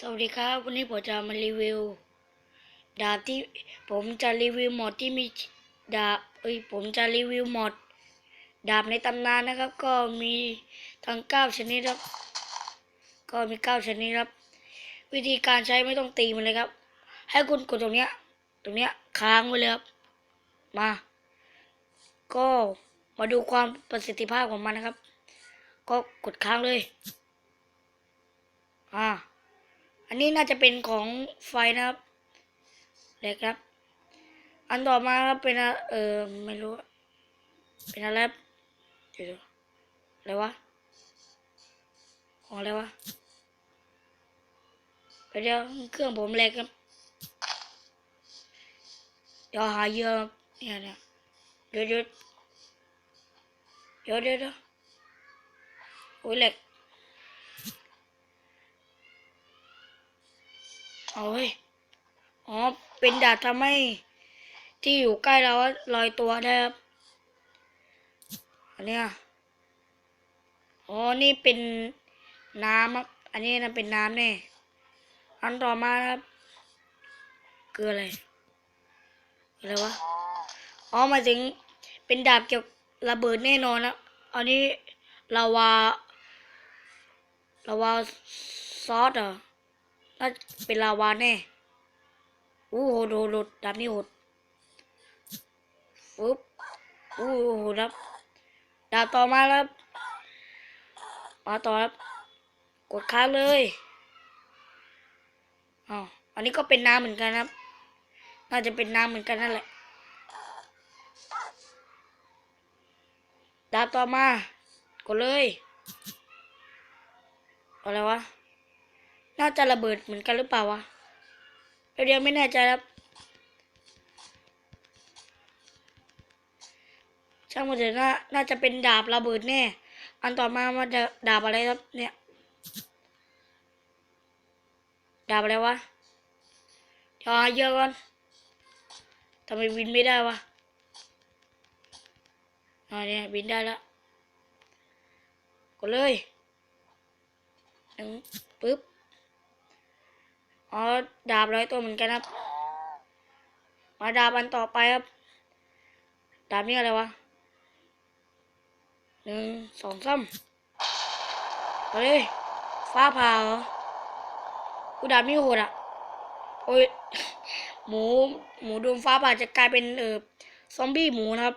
สวัสดีครับ วันนี้ผมจะมารีวิว ดาบที่ผมจะรีวิวหมดที่มีดาบเอ้ยผมจะรีวิวหมด ดาบในตำนานนะครับ ก็มีทั้งเก้าชนิดครับ ก็มีเก้าชนิดครับ วิธีการใช้ไม่ต้องตีมันเลยครับ ให้คุณกดตรงเนี้ย ตรงเนี้ยค้างไว้เลยครับ มา ก็มาดูความประสิทธิภาพของมันนะครับ ก็กดค้างเลย อ่า อันนี้น่าจะเป็นของไฟนะครับเล็กครับ อันต่อมาครับเป็นเออไม่รู้ เป็นอะไรเดี๋ยวอะไรวะ ของอะไรวะเดี๋ยวเครื่องผมเล็กครับเดี๋ยวหาเยอครับเนี่ยเนี่ยเดี๋ยวเดี๋ยวเดี๋ยวเดี๋ยวเดี๋ยวโอ้ยเหล็ก เอาเว้ยอ๋อ เป็นดาบทำให้ ที่อยู่ใกล้เราลอยตัวได้ครับ อันเนี้ยอ๋อ นี่เป็นน้ำครับ อันนี้นะเป็นน้ำแน่อันต่อมาครับ คืออะไร อะไรวะ อ๋อ มาถึงเป็นดาบเกี่ยวกับระเบิดแน่นอนนะอันนี้ลาวาลาวาซอสเหรอ น่าเป็นลาวาแน่อู้โหโหดโหดดาบนี่โหดปุ๊บอู้โหดครับดาบต่อมาครับมาต่อครับ กดค้างเลยอ๋ออันนี้ก็เป็นน้ำเหมือนกันครับ น่าจะเป็นน้ำเหมือนกันนั่นแหละดาบต่อมา กดเลย อะไรวะ น่าจะระเบิดเหมือนกันหรือเปล่าวะเดี๋ยวไม่แน่ใจครับช่างมันเถอะน่าน่าจะเป็นดาบระเบิดแน่ อันต่อมามาดาดาบอะไรครับ เนี่ย ดาบอะไรวะเดี๋ยวหาเยอะก่อนทำไมบินไม่ได้วะอ่าเนี่ยบินได้แล้วกดเลยหนึ่งปึ๊บ อ๋อดาบร้อยตัวเหมือนกันครับ มาดาบอันต่อไปครับ ดาบนี่อะไรวะหนึ่งสองสามเอาเลยฟ้าผ่าเหรอกูดาบนี่โหดอะ โอ้ยหมูหมูโดนฟ้าผ่าจะกลายเป็นเออซอมบี้หมูนะครับ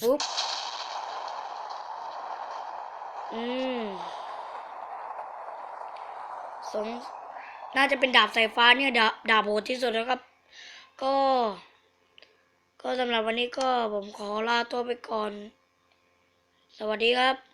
ปุ๊บอืม สงน่าจะเป็นดาบสายฟ้าเนี่ย ดาบดาบโหดที่สุดแล้วครับ ก็ ก็สำหรับวันนี้ก็ผมขอลาตัวไปก่อน สวัสดีครับ